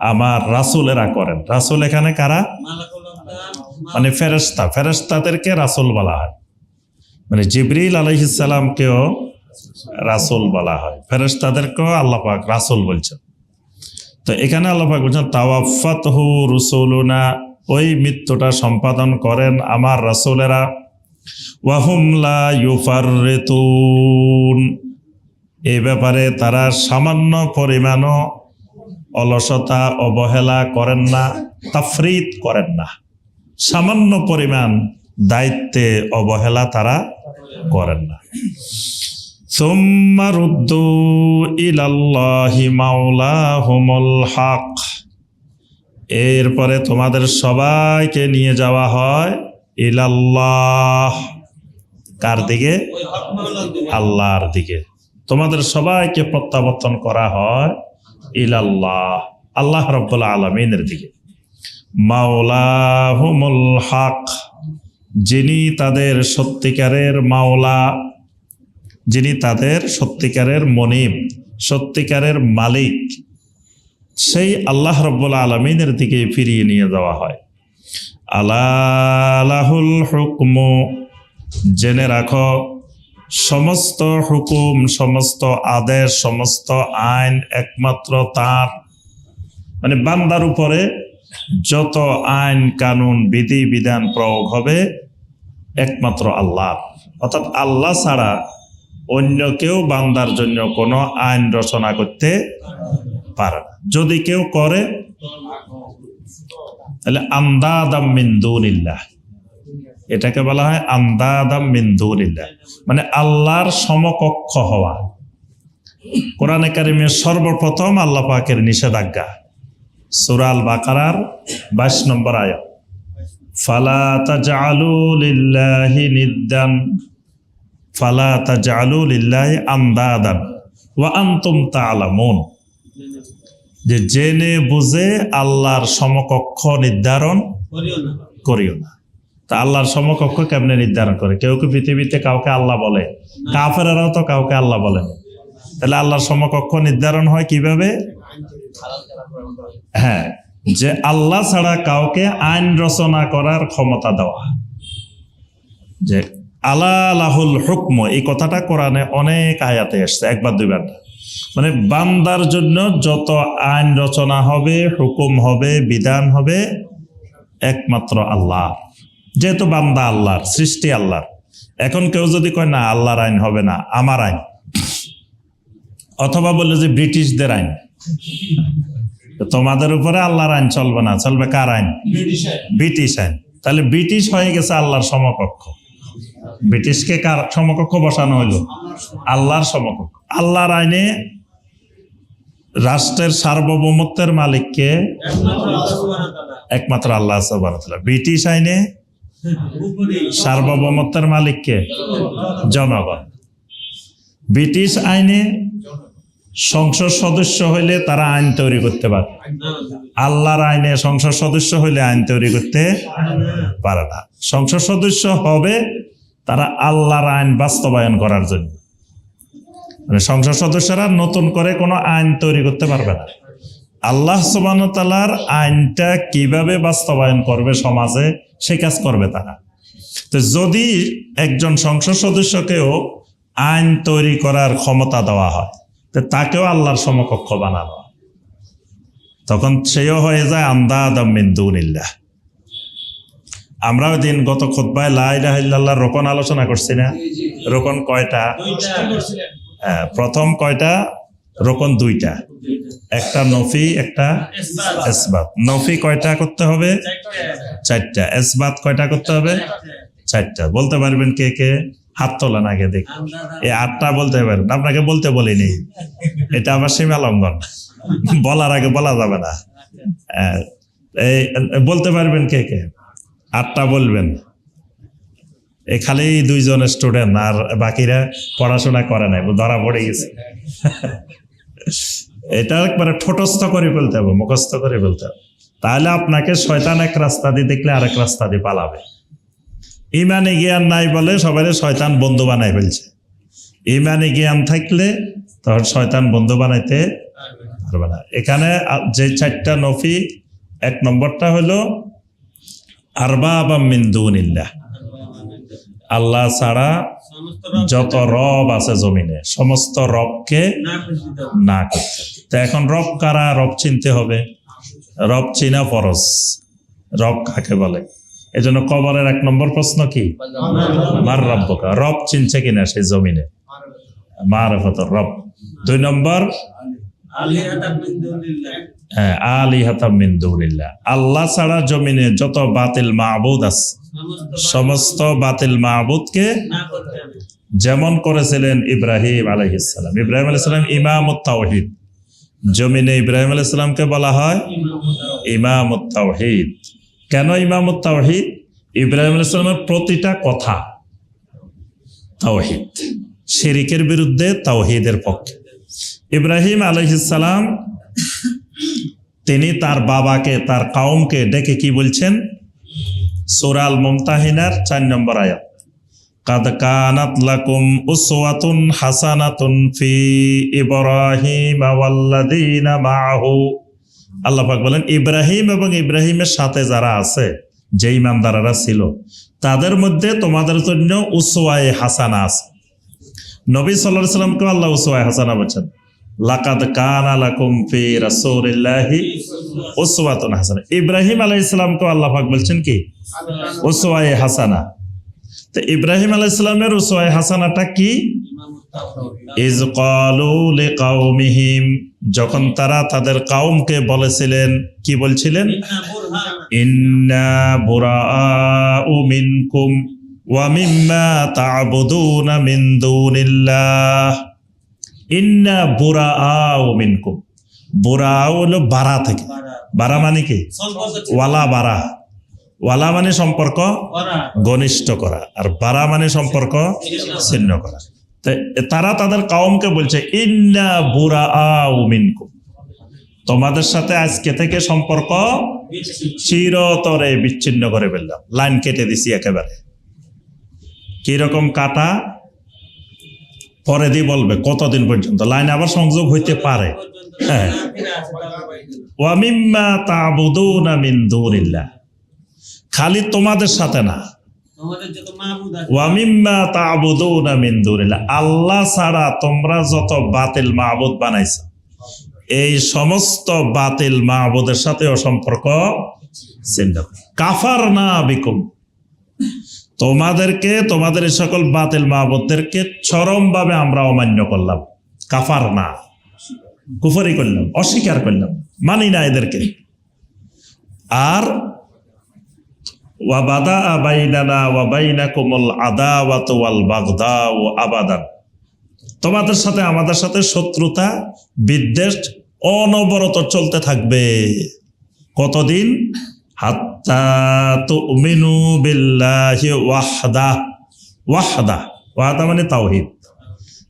আমার রাসুলেরা করেন। রাসুল এখানে কারা? মানে ফেরেস্তা ফেরেস্তাদেরকে রাসুল বলা হয়। মানে জিবরিল আলহিসাল্লামকেও রাসুল বলা হয়। ফেরেস্তাদেরকেও আল্লাহ পাক রাসুল বলছেন। তো এখানে আল্লাহ পাক বলছেন তাওয়াফাত হু রুসুলুনা ওই মৃত্যুটা সম্পাদন করেন আমার রাসুলেরা। ওয়াহুমলা ইউফারতুন এ ব্যাপারে তারা সামান্য পরিমাণও অলসতা অবহেলা করেন না, তাফরিদ করেন না। সামান্য পরিমাণ দায়িত্বে অবহেলা তারা করেন না। হক। এরপরে তোমাদের সবাইকে নিয়ে যাওয়া হয় ইলাল্লাহ। কার দিকে? আল্লাহর দিকে। তোমাদের সবাইকে প্রত্যাবর্তন করা হয় ইলাল্লাহ, আল্লাহ রব্বুল আলমিনের দিকে। মাওলাহুমুল হক, যিনি তাদের সত্যিকারের মাওলা, যিনি তাদের সত্যিকারের মনিব, সত্যিকারের মালিক, সেই আল্লাহ রব্বুল আলমিনের দিকে ফিরিয়ে নিয়ে যাওয়া হয়। আলাহুল হুকমু, জেনে রাখো সমস্ত হুকুম, সমস্ত আদেশ, সমস্ত আইন একমাত্র তার। মানে বান্দার উপরে যত আইন, কানুন, বিধি, বিধান প্রয়োগ হবে, একমাত্র আল্লাহ। অর্থাৎ আল্লাহ ছাড়া অন্য কেউ বান্দার জন্য কোনো আইন রচনা করতে পারে না। যদি কেউ করে, তাহলে আমদাদাম মিন্দুনিল্লাহ এটাকে বলা হয় আমদাদাম মিন্দুনিল্লাহ মানে আল্লাহর সমকক্ষ হওয়া। কোরআনে কারিমের সর্বপ্রথম আল্লাহ পাকের নিষেধাজ্ঞা। সুরাল বাকারার বাইশ নম্বর আয়াত। ফালা ফালা আনতুম তা'লামুন যে জেনে বুঝে আল্লাহর সমকক্ষ নির্ধারণ করিও না। তা আল্লাহর সমকক্ষ কেমনে নির্ধারণ করে? কেউ কি পৃথিবীতে কাউকে আল্লাহ বলে? কাফেরাও তো কাউকে আল্লাহ বলে। তাহলে আল্লাহর সমকক্ষ নির্ধারণ হয় কীভাবে? হ্যাঁ যে আল্লাহ ছাড়া কাউকে আইন রচনা করার ক্ষমতা দেওয়া। যে আলাহুল হুকম, এই কথাটা কোরআনে অনেক আয়াতে এসছে, একবার দুইবার মানে বান্দার জন্য যত আইন রচনা হবে, হুকুম হবে, বিধান হবে, একমাত্র আল্লাহ। যেহেতু বান্দা আল্লাহর সৃষ্টি আল্লাহর। এখন কেউ যদি কয় না আল্লাহর আইন হবে না আমার আইন। অথবা বলে যে ব্রিটিশদের আইন। তোমাদের উপরে আল্লাহর আইন চলবে না। চলবে কার আইন? ব্রিটিশ আইন। তাহলে ব্রিটিশ হয়ে গেছে আল্লাহর সমকক্ষ। ব্রিটিশকে কার সমকক্ষ বসানো হইল? আল্লাহর সমকক্ষ। আল্লাহর আইনে রাষ্ট্রের সার্বভৌমত্বের মালিককে একমাত্র আল্লাহ ব্রিটিশ আইনে সার্বভৌমত্বের মালিককে? জনগণ। ব্রিটিশ আইনে সংসদ সদস্য হইলে তারা আইন তৈরি করতে পারে। আল্লাহর আইনে সংসদ সদস্য হইলে আইন তৈরি করতে পারে না। সংসদ সদস্য হবে তারা আল্লাহর আইন বাস্তবায়ন করার জন্য। মানে সংসদ সদস্যরা নতুন করে কোনো আইন তৈরি করতে পারবে না। আল্লাহ সুবানতালার আইনটা কীভাবে বাস্তবায়ন করবে সমাজে সে কাজ করবে তারা। তো যদি একজন সংসদ সদস্যকেও আইন তৈরি করার ক্ষমতা দেওয়া হয় তো তাকেও আল্লাহর সমকক্ষ বানানো। তখন সেও হয়ে যায় আমদাদ মিন্দুনিল্লাহ আমরা ওই দিন গত খোদ্বায় লাইলাহ রোকন আলোচনা করছি না? রোকন কয়টা? হ্যাঁ, প্রথম কয়টা? রোকন দুইটা। একটা নফি, একটা এসবাত। নফি কয়টা করতে হবে? চারটা। এসবাত কয়টা করতে হবে? চারটা। বলতে পারবেন কে কে? হাত তোলেন আগে দেখি। এই আটটা বলতে পারবেন। আপনাকে বলতে বলিনি। এটা আবার সীমা লঙ্ঘন। বলার আগে বলা যাবে না। এই বলতে পারবেন কে কে? আটটা বলবেন। এই খালি দুইজন স্টুডেন্ট আর বাকিরা পড়াশোনা করে নাই। ধরা পড়ে গেছে। এটা একবারে ঠোঁটস্থ করে ফেলতে হবে, মুখস্থ করে ফেলতে হবে। তাহলে আপনাকে শয়তান এক রাস্তা দিয়ে দেখলে আরেক রাস্তা দিয়ে পালাবে। ইমানে জ্ঞান নাই বলে সবাই শয়তান বন্ধু বানাই ফেলছে। ইমানে জ্ঞান থাকলে তখন শয়তান বন্ধু বানাইতে পারবে না। এখানে যে চারটা নফি, এক নম্বরটা হলো আরবা বা মিন্দুনিল্লাহ আল্লাহ ছাড়া যত রব আছে জমিনে সমস্ত রবকে না করতে তো এখন রব কারা? রব চিনতে হবে। রব চিনা ফরজ। রব কাকে বলে? এই জন্য কবরের এক নম্বর প্রশ্ন কি? মার রব্বকা রব চিনছে কিনা সেই জমিনে? মারফত রব। দুই নম্বর? হ্যাঁ আলী হাতাম মিন্দুরিল্লাহ আল্লাহ ছাড়া জমিনে যত বাতিল মাহবুদ আছে সমস্ত বাতিল মাহবুদকে যেমন করেছিলেন ইব্রাহিম আলহিসাম ইব্রাহিম আলাইসালাম ইমাম তাওহিদ। জমিনে ইব্রাহিম আলাইসালামকে বলা হয় ইমাম কেন ইমাম তাওহিদ? ইব্রাহিম আলাইসালামের প্রতিটা কথা তাওহিদ। শিরিকের বিরুদ্ধে তাওহিদের পক্ষে। ইব্রাহিম আলহিসাল্লাম তিনি তার বাবাকে, তার কাউমকে ডেকে কি বলছেন? সুরাল মমতাহিনার চার নম্বর আয়াত। কাদ কানাত লাকুম উসওয়াতুন হাসানাতুন ফি ইব্রাহিম ওয়াল্লাযীনা মাআহু আল্লাহ পাক বলেন, ইব্রাহিম এবং ইব্রাহিমের সাথে যারা আছে যে ইমানদারেরা ছিল, তাদের মধ্যে তোমাদের জন্য উসওয়ায়ে হাসানা আছে। নবী আলাইহি সাল্লামকে আল্লাহ উসওয়ায়ে হাসানা বলছেন, লাকাদ কানা লাকুম ফি রাসূলিল্লাহি উসওয়াতুন হাসানা। ইব্রাহিম আলাইহিস সালামকে আল্লাহ পাক বলছেন কি? উসওয়ায়ে হাসানা। তো ইব্রাহিম আলাইহিস সালামের উসওয়ায়ে হাসানাটা কি? ইজ যখন তারা তাদের কাউমকে বলেছিলেন কি বলছিলেন? ইন্না মিনকুম তা'বুদুনা মিন দুনিল্লাহ। ইন্না বুরাউ মিনকুম। বুরাউ হলো বারা থেকে। বারা মানে কি? ওয়ালা বারা। ওয়ালা মানে সম্পর্ক ঘনিষ্ঠ করা আর বারা মানে সম্পর্ক ছিন্ন করা। তারা তাদের কাউমকে বলছে ইন্না বুরা মিনকুম। তোমাদের সাথে আজকে থেকে সম্পর্ক চিরতরে বিচ্ছিন্ন করে ফেললাম। লাইন কেটে দিছি একেবারে। কীরকম কাটা? পরে দিয়ে বলবে কতদিন পর্যন্ত? লাইন আবার সংযোগ হইতে পারে। হ্যাঁ। ওয়ামিম্মা তা'বুদুনা মিন দুনিল্লাহ। খালি তোমাদের সাথে না। আল্লাহ ছাড়া তোমরা যত বাতিল মাহবুদ বানাইছো এই সমস্ত বাতিল মাহবুদের সাথেও সম্পর্ক কাফার না বিকুম। তোমাদেরকে তোমাদের এই সকল বাতিল মাহবুদদেরকে চরমভাবে আমরা অমান্য করলাম। কাফার না। কুফরি করলাম অস্বীকার করলাম। মানি না এদেরকে। আর ওয়াল বাগদাউ আবাদান। তোমাদের সাথে আমাদের সাথে শত্রুতা, বিদ্বেষ অনবরত চলতে থাকবে। কতদিন? হাত্তা ওয়াহদা। মানে তাওহিদ।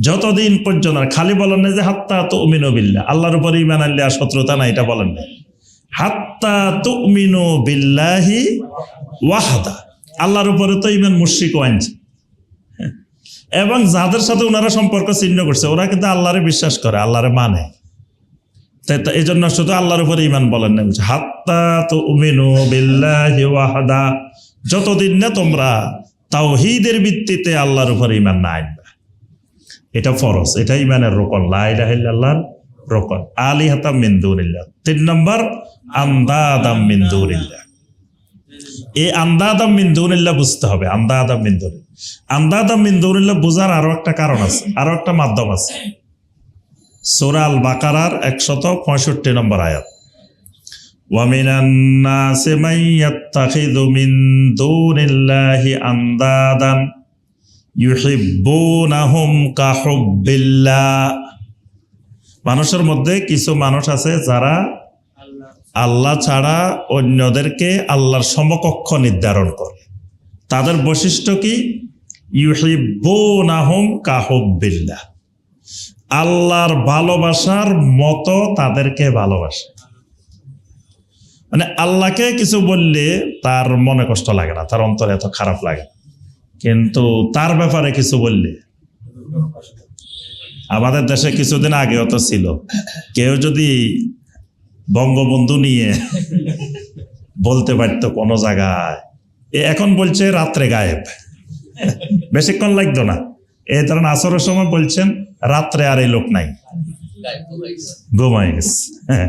যতদিন পর্যন্ত খালি বলেন না যে হাত্তা তুমিনু বিল্লাহ, আল্লাহর উপর ইমান আর শত্রুতা না এটা বলেন না হাত্তা তুমিনু বিল্লাহি ওয়াহদা। আল্লাহর উপরে তো ইমান মুশরিক আনছে এবং যাদের সাথে ওনারা সম্পর্ক ছিন্ন করছে ওরা কিন্তু আল্লাহরে বিশ্বাস করে আল্লাহরে মানে। এই জন্য শুধু আল্লাহর উপরে ইমান বলেন না বলছে, হাত্তা তো উমিনু বিল্লাহি ওয়াহাদা। যতদিন না তোমরা তাওহীদের ভিত্তিতে আল্লাহর উপরে ইমান না আনবে এটা ফরজ এটা ইমানের রোকন লা ইলাহা ইল্লাল্লাহর রোকন আলী হাতাম মিন দুনিল্লাহ তিন নম্বর আন্দাদাম মিন দুনিল্লাহ এই আন্দাদাম মিন দুনিল্লাহ বুঝতে হবে আন্দাদাম মিন দুনিল্লাহ আন্দাদাম মিন দুনিল্লাহ বোঝার আরো একটা কারণ আছে আরো একটা মাধ্যম আছে সূরা আল বাকারার একশত পঁয়ষট্টি নম্বর আয়াত ومن الناس من يتخذ من دون الله أندادا يحبونهم كحب الله মানুষের মধ্যে কিছু মানুষ আছে যারা আল্লাহ ছাড়া অন্যদেরকে আল্লাহর সমকক্ষ নির্ধারণ করে। তাদের বৈশিষ্ট্য কি? ইউহিব্বুনাহুম কাহুব্বিল্লাহ। আল্লাহর ভালোবাসার মতো তাদেরকে ভালোবাসে। মানে আল্লাহকে কিছু বললে তার মনে কষ্ট লাগে না, তার অন্তরে এত খারাপ লাগে। কিন্তু তার ব্যাপারে কিছু বললে আমাদের দেশে কিছুদিন আগেও তো ছিল। কেউ যদি বঙ্গবন্ধু নিয়ে বলতে পারতো কোনো জায়গায় এ এখন বলছে রাত্রে গায়েব। বেশিক্ষণ লাগতো না। এই ধরেন আসরের সময় বলছেন রাত্রে আর এই লোক নাই। ঘুমাই গেছে। হ্যাঁ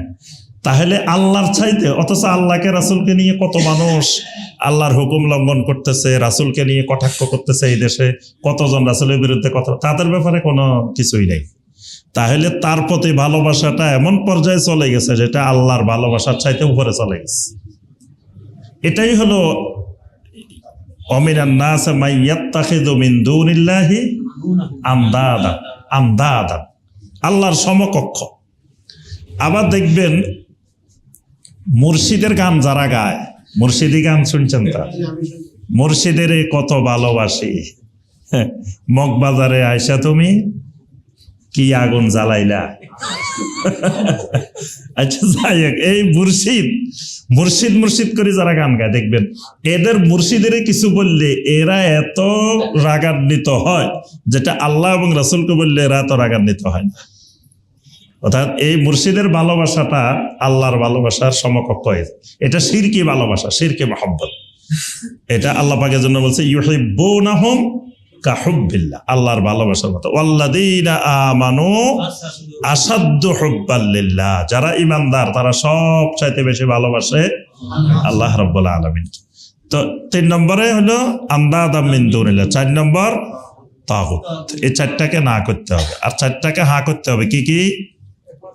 তাহলে আল্লাহর চাইতে, অথচ আল্লাহকে রাসুলকে নিয়ে কত মানুষ আল্লাহর হুকুম লঙ্ঘন করতেছে, রাসুলকে নিয়ে কটাক্ষ করতেছে এই দেশে, কতজন রাসুলের বিরুদ্ধে কথা, তাদের ব্যাপারে কোনো কিছুই নেই। তাহলে তার প্রতি ভালোবাসাটা এমন পর্যায়ে চলে গেছে যেটা আল্লাহর ভালোবাসার চাইতে উপরে চলে গেছে। এটাই হলো আল্লাহর সমকক্ষ। আবার দেখবেন মুর্শিদের গান যারা গায় মুর্শিদি গান শুনছেন তা? মুর্শিদের কত ভালোবাসি। হ্যাঁ, মগবাজারে আইসা তুমি কি আগুন জ্বালাইলা? আচ্ছা যাই হোক এই মুর্শিদ মুর্শিদ মুর্শিদ করে যারা গান গায় দেখবেন এদের মুর্শিদের কিছু বললে এরা এত রাগান্বিত হয় যেটা আল্লাহ এবং রাসুলকে বললে এরা এত রাগান্বিত হয় না। অর্থাৎ এই মুর্শিদের ভালোবাসাটা আল্লাহর ভালোবাসার সমকক্ষ হয়ে যায়। এটা শিরকি ভালোবাসা শিরকে মহব্বত। এটা আল্লাহ পাকের জন্য বলছে, ইউহিব্বুনাহুম কাহুব্বিল্লাহ আল্লাহর ভালোবাসার মতো। আমানু আসাদ্দু হুব্বাল্লিল্লাহ যারা ইমানদার তারা সব চাইতে বেশি ভালোবাসে আল্লাহ রাব্বুল আলামিন। তো তিন নম্বরে হলো আমদাদ মিন দুনিল্লাহ চার নম্বর, তাগুত এই চারটাকে না করতে হবে। আর চারটাকে হা করতে হবে কি কি?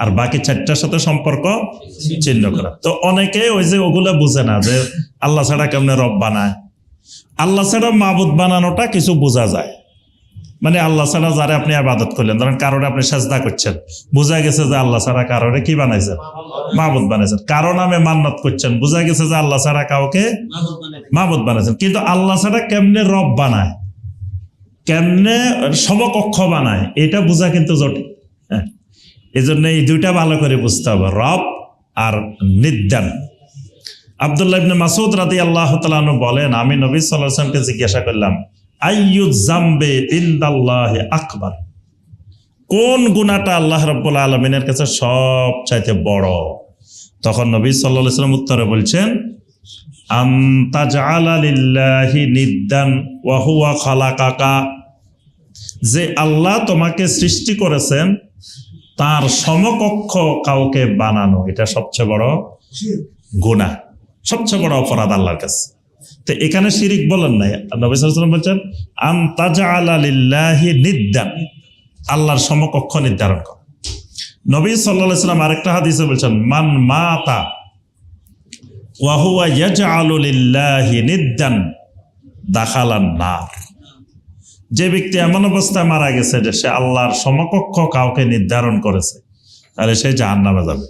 আর বাকি চারটার সাথে সম্পর্ক চিহ্ন করা। তো অনেকে ওই যে ওগুলা বুঝে না যে আল্লাহ ছাড়া কেমনে রব বানায়। আল্লাহ ছাড়া মাবুদ বানানোটা কিছু বোঝা যায়। মানে আল্লাহ ছাড়া যারা আপনি আবাদত করলেন, ধরেন কারণে আপনি সাজদা করছেন, বোঝা গেছে যে আল্লাহ ছাড়া কারণে কি বানাইছেন? মাবুদ বানাইছেন। কারও নামে মান্নত করছেন, বোঝা গেছে যে আল্লাহ ছাড়া কাউকে মাবুদ বানাইছেন। কিন্তু আল্লাহ ছাড়া কেমনে রব বানায়? কেমনে সমকক্ষ বানায়? এটা বোঝা কিন্তু জটিল। এই জন্য এই দুইটা ভালো করে বুঝতে হবে, রব আর নিদ্যান আবদুল্লাহ ইবনে মাসুদ রাদি আল্লাহ তালু বলেন, আমি নবী সাল্লামকে জিজ্ঞাসা করলাম, আইয়ু জাম্বে ইন্দাল্লাহ আকবার? কোন গুণাটা আল্লাহ রব্বুল আলমিনের কাছে সব চাইতে বড়? তখন নবী সাল্লাহ সাল্লাম উত্তরে বলছেন যে আল্লাহ তোমাকে সৃষ্টি করেছেন তার সমকক্ষ কাউকে বানানো, এটা সবচেয়ে বড় গুণা সবচেয়ে বড় অপরাধ আল্লাহর কাছে। তো এখানে শিরিক বলেন নাই। নবী সাল্লাম বলছেন আন্তাজালিল্লাহি নিদ্দান আল্লাহর সমকক্ষ নির্ধারণ কর। নবী সাল্লাহ সাল্লাম আরেকটা হাদিসে বলছেন, মান মাতা ওয়াহুয়া ইয়াজআলু লিল্লাহি নিদ্দান দাখালান নার যে ব্যক্তি এমন অবস্থায় মারা গেছে যে সে আল্লাহর সমকক্ষ কাউকে নির্ধারণ করেছে, তাহলে সে জাহান্নামে যাবে।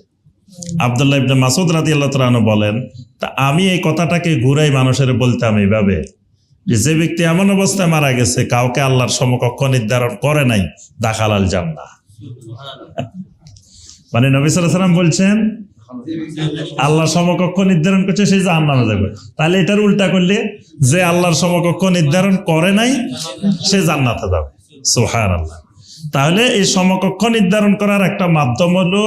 আবদুল্লাহ ইবনে মাসুদ রাদি আল্লাহ তালু বলেন, তা আমি এই কথাটাকে ঘুরাই মানুষের বলতাম এইভাবে যে ব্যক্তি এমন অবস্থায় মারা গেছে, কাউকে আল্লাহর সমকক্ষ নির্ধারণ করে নাই, দাখালাল জান্না মানে নবী সাল্লাম বলছেন আল্লাহ সমকক্ষ নির্ধারণ করছে, সে জাহান্নামে যাবে। তাহলে এটার উল্টা করলে যে আল্লাহর সমকক্ষ নির্ধারণ করে নাই, সে জান্নাতে যাবে। সোহার আল্লাহ তাহলে এই সমকক্ষ নির্ধারণ করার একটা মাধ্যম হলো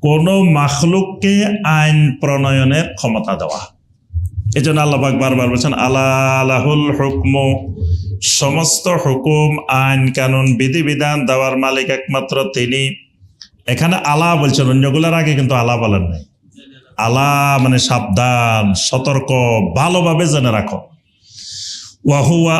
কোন মাখলুককে আইন প্রণয়নের ক্ষমতা দেওয়া। এই জন্য আল্লাহবাক বারবার বলছেন আল্লাহ আলাহুল হুকম। সমস্ত হুকুম, আইন কানুন, বিধিবিধান দেওয়ার মালিক একমাত্র তিনি। এখানে আলা বলছেন, অন্যগুলোর আগে কিন্তু আলা বলেন নাই। আলা মানে সাবধান, সতর্ক, ভালোভাবে জেনে রাখো। ওয়াহুয়া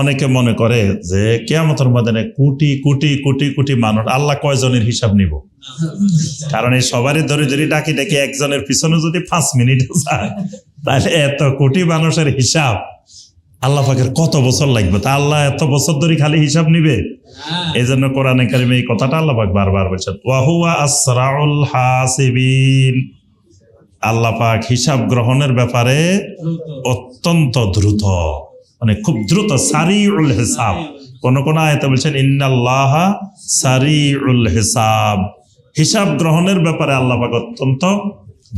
অনেকে মনে করে যে কেয়ামতের মধ্যে কোটি কোটি কোটি কোটি মানুষ, আল্লাহ কয়জনের হিসাব নিব? কারণ এই সবারই ধরে ধরে ডাকি ডাকি একজনের পিছনে যদি পাঁচ মিনিট যায়, তাহলে এত কোটি মানুষের হিসাব আল্লাহ পাকের কত বছর লাগবে? তা আল্লাহ এত বছর ধরে খালি হিসাব নিবে? এই জন্য কোরআনে কারিমে এই কথাটা আল্লাপাক বারবার বলছেন, ওয়াহুয়া আসরাউল হাসিবিন। আল্লাহ পাক হিসাব গ্রহণের ব্যাপারে অত্যন্ত দ্রুত মানে খুব দ্রুত সারি সারিউল হিসাব। কোন কোন আয়তে বলছেন, ইন্নাল্লাহ সারিউল হিসাব। হিসাব গ্রহণের ব্যাপারে আল্লাহ পাক অত্যন্ত